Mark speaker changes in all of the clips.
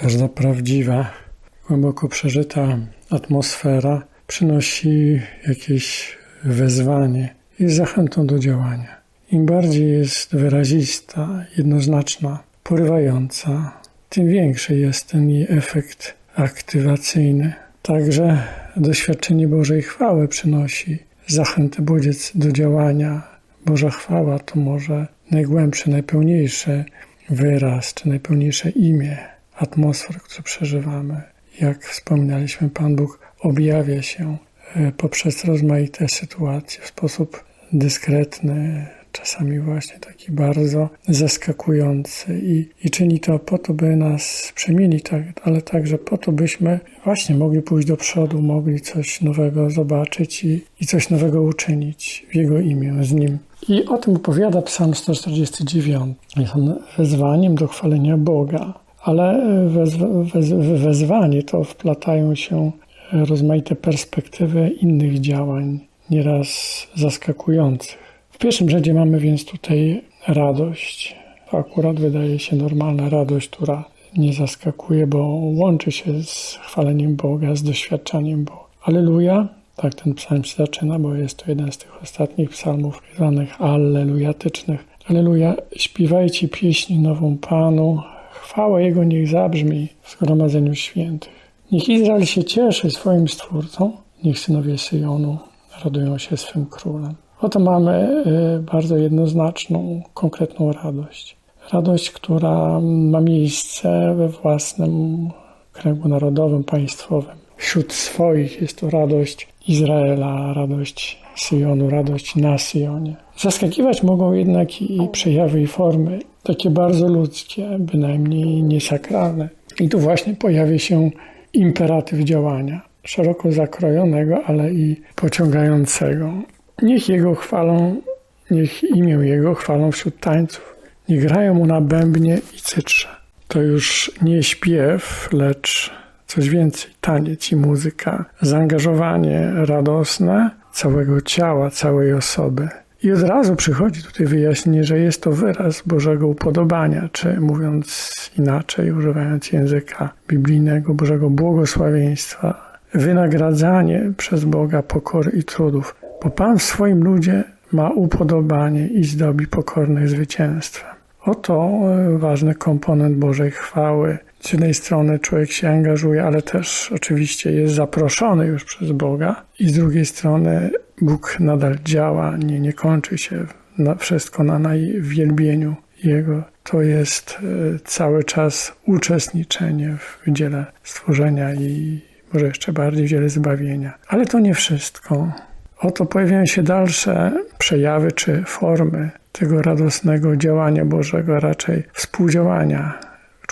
Speaker 1: Każda prawdziwa, głęboko przeżyta atmosfera przynosi jakieś wezwanie, jest zachętą do działania. Im bardziej jest wyrazista, jednoznaczna, porywająca, tym większy jest ten jej efekt aktywacyjny. Także doświadczenie Bożej chwały przynosi zachętę bodziec do działania. Boża chwała to może najgłębszy, najpełniejszy wyraz, czy najpełniejsze imię atmosfer, które przeżywamy. Jak wspominaliśmy, Pan Bóg objawia się e, poprzez rozmaite sytuacje w sposób dyskretny, czasami właśnie taki bardzo zaskakujący i, i czyni to po to, by nas przemienić, tak, ale także po to, byśmy właśnie mogli pójść do przodu, mogli coś nowego zobaczyć i, i coś nowego uczynić w Jego imię, z Nim. I o tym opowiada Psalm 149. Jest on wezwaniem do chwalenia Boga, ale wez, wez, wezwanie to wplatają się rozmaite perspektywy innych działań, nieraz zaskakujących. W pierwszym rzędzie mamy więc tutaj radość. To akurat wydaje się normalna radość, która nie zaskakuje, bo łączy się z chwaleniem Boga, z doświadczaniem Boga. Aleluja, tak ten psalm się zaczyna, bo jest to jeden z tych ostatnich psalmów zwanych allelujatycznych. Aleluja, śpiewajcie pieśń nową Panu, chwała Jego niech zabrzmi w zgromadzeniu świętych. Niech Izrael się cieszy swoim Stwórcą, niech synowie Syjonu radują się swym królem. Oto mamy y, bardzo jednoznaczną, konkretną radość. Radość, która ma miejsce we własnym kręgu narodowym, państwowym. Wśród swoich jest to radość Izraela, radość Syjonu, radość na Syjonie. Zaskakiwać mogą jednak i przejawy i formy, takie bardzo ludzkie, bynajmniej niesakralne. I tu właśnie pojawia się imperatyw działania, szeroko zakrojonego, ale i pociągającego. Niech Jego chwalą, niech imię Jego chwalą wśród tańców. Niech grają Mu na bębnie i cytrze. To już nie śpiew, lecz coś więcej. Taniec i muzyka, zaangażowanie radosne całego ciała, całej osoby. I od razu przychodzi tutaj wyjaśnienie, że jest to wyraz Bożego upodobania, czy mówiąc inaczej, używając języka biblijnego, Bożego błogosławieństwa, wynagradzanie przez Boga pokory i trudów, bo Pan w swoim ludzie ma upodobanie i zdobi pokornych zwycięstwem. Oto e, ważny komponent Bożej chwały. Z jednej strony człowiek się angażuje, ale też oczywiście jest zaproszony już przez Boga, i z drugiej strony Bóg nadal działa, nie, nie kończy się na wszystko na najwielbieniu Jego. To jest e, cały czas uczestniczenie w dziele stworzenia i może jeszcze bardziej w dziele zbawienia. Ale to nie wszystko. Oto pojawiają się dalsze przejawy czy formy tego radosnego działania Bożego, raczej współdziałania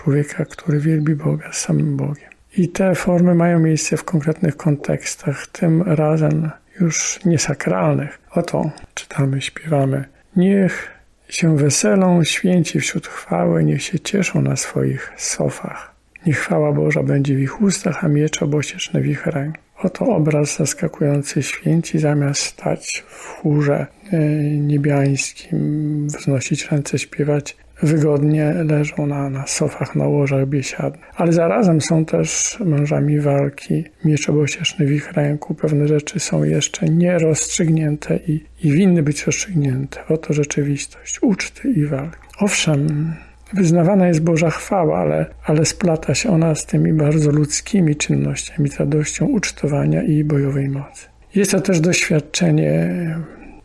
Speaker 1: człowieka, który wielbi Boga z samym Bogiem. I te formy mają miejsce w konkretnych kontekstach, tym razem już niesakralnych. Oto czytamy, śpiewamy. Niech się weselą święci wśród chwały, niech się cieszą na swoich sofach. Niech chwała Boża będzie w ich ustach, a miecz obosieczny w ich ręku. Oto obraz zaskakujący święci, zamiast stać w chórze e, niebiańskim, wznosić ręce, śpiewać, wygodnie leżą na, na sofach, na łożach biesiadnych. Ale zarazem są też mężami walki, miecz obosieczny w ich ręku. Pewne rzeczy są jeszcze nierozstrzygnięte i, i winny być rozstrzygnięte. Oto rzeczywistość uczty i walki. Owszem, Wyznawana jest Boża chwała, ale, ale splata się ona z tymi bardzo ludzkimi czynnościami, z radością ucztowania i bojowej mocy. Jest to też doświadczenie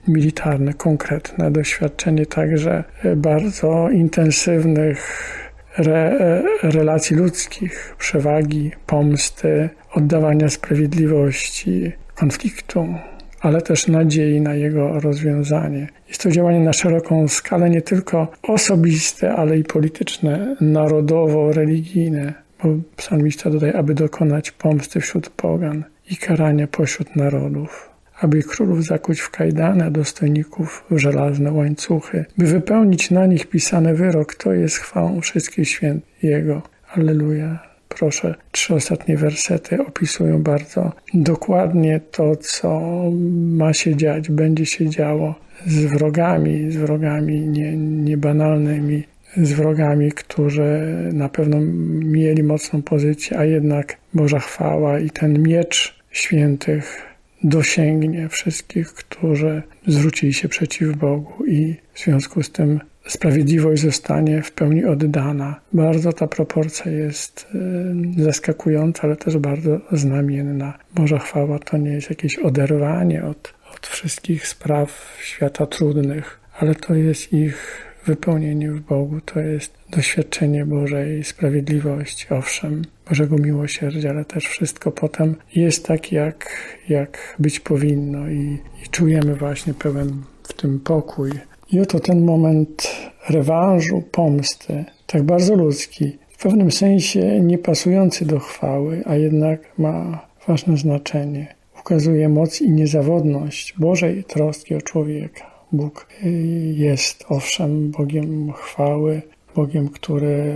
Speaker 1: militarne, konkretne, doświadczenie także bardzo intensywnych re, relacji ludzkich, przewagi, pomsty, oddawania sprawiedliwości, konfliktu, ale też nadziei na jego rozwiązanie. Jest to działanie na szeroką skalę, nie tylko osobiste, ale i polityczne, narodowo-religijne, bo psalmista dodaje, aby dokonać pomsty wśród pogan i karania pośród narodów aby królów zakuć w kajdany, dostojników w żelazne łańcuchy, by wypełnić na nich pisany wyrok, to jest chwałą wszystkich świętych Jego. Alleluja. Proszę, trzy ostatnie wersety opisują bardzo dokładnie to, co ma się dziać, będzie się działo z wrogami, z wrogami nie, niebanalnymi, z wrogami, którzy na pewno mieli mocną pozycję, a jednak Boża chwała i ten miecz świętych dosięgnie wszystkich, którzy zwrócili się przeciw Bogu i w związku z tym sprawiedliwość zostanie w pełni oddana. Bardzo ta proporcja jest y, zaskakująca, ale też bardzo znamienna. Boża chwała to nie jest jakieś oderwanie od, od wszystkich spraw świata trudnych, ale to jest ich wypełnienie w Bogu, to jest doświadczenie Bożej sprawiedliwości, owszem, Bożego miłosierdzia, ale też wszystko potem jest tak, jak, jak być powinno i, i czujemy właśnie pełen w tym pokój. I oto ten moment rewanżu, pomsty, tak bardzo ludzki, w pewnym sensie nie pasujący do chwały, a jednak ma ważne znaczenie. Ukazuje moc i niezawodność Bożej troski o człowieka. Bóg jest owszem Bogiem chwały, Bogiem, który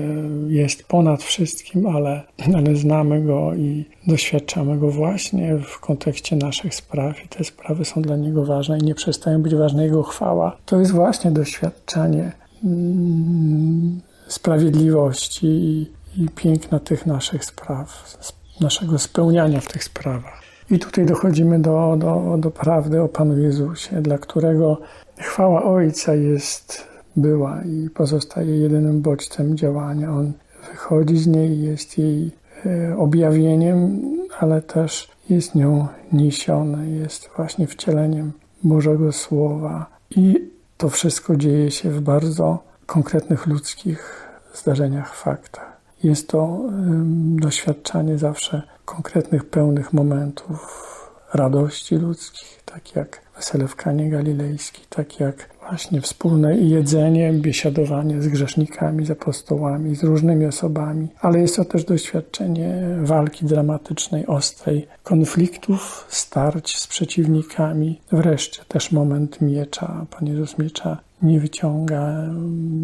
Speaker 1: jest ponad wszystkim, ale, ale znamy Go i doświadczamy Go właśnie w kontekście naszych spraw i te sprawy są dla Niego ważne i nie przestają być ważne Jego chwała. To jest właśnie doświadczanie mm, sprawiedliwości i, i piękna tych naszych spraw, naszego spełniania w tych sprawach. I tutaj dochodzimy do, do, do prawdy o Panu Jezusie, dla którego chwała Ojca jest, była i pozostaje jedynym bodźcem działania. On wychodzi z niej, jest jej e, objawieniem, ale też jest nią niesiony, jest właśnie wcieleniem Bożego Słowa. I to wszystko dzieje się w bardzo konkretnych ludzkich zdarzeniach, faktach. Jest to doświadczanie zawsze konkretnych, pełnych momentów radości ludzkich, tak jak wesele w Kanie Galilejskiej, tak jak właśnie wspólne jedzenie, biesiadowanie z grzesznikami, z apostołami, z różnymi osobami, ale jest to też doświadczenie walki dramatycznej, ostrej, konfliktów, starć z przeciwnikami, wreszcie też moment miecza. Pan Jezus miecza nie wyciąga,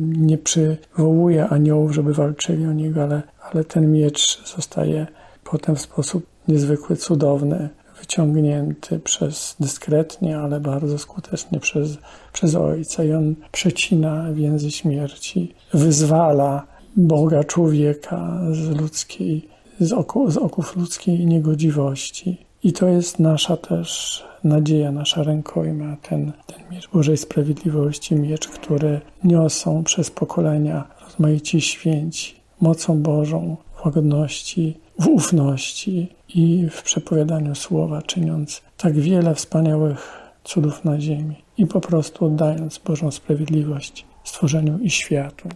Speaker 1: nie przywołuje aniołów, żeby walczyli o niego, ale, ale ten miecz zostaje potem w sposób niezwykły, cudowny, wyciągnięty przez dyskretnie, ale bardzo skutecznie przez, przez Ojca. I on przecina więzy śmierci, wyzwala Boga człowieka z ludzkiej, z, oku, z oków ludzkiej niegodziwości. I to jest nasza też nadzieja, nasza rękojma, ten, ten miecz Bożej Sprawiedliwości, miecz, który niosą przez pokolenia rozmaici święci, mocą Bożą, łagodności, w ufności i w przepowiadaniu słowa, czyniąc tak wiele wspaniałych cudów na ziemi i po prostu oddając Bożą sprawiedliwość stworzeniu i światu.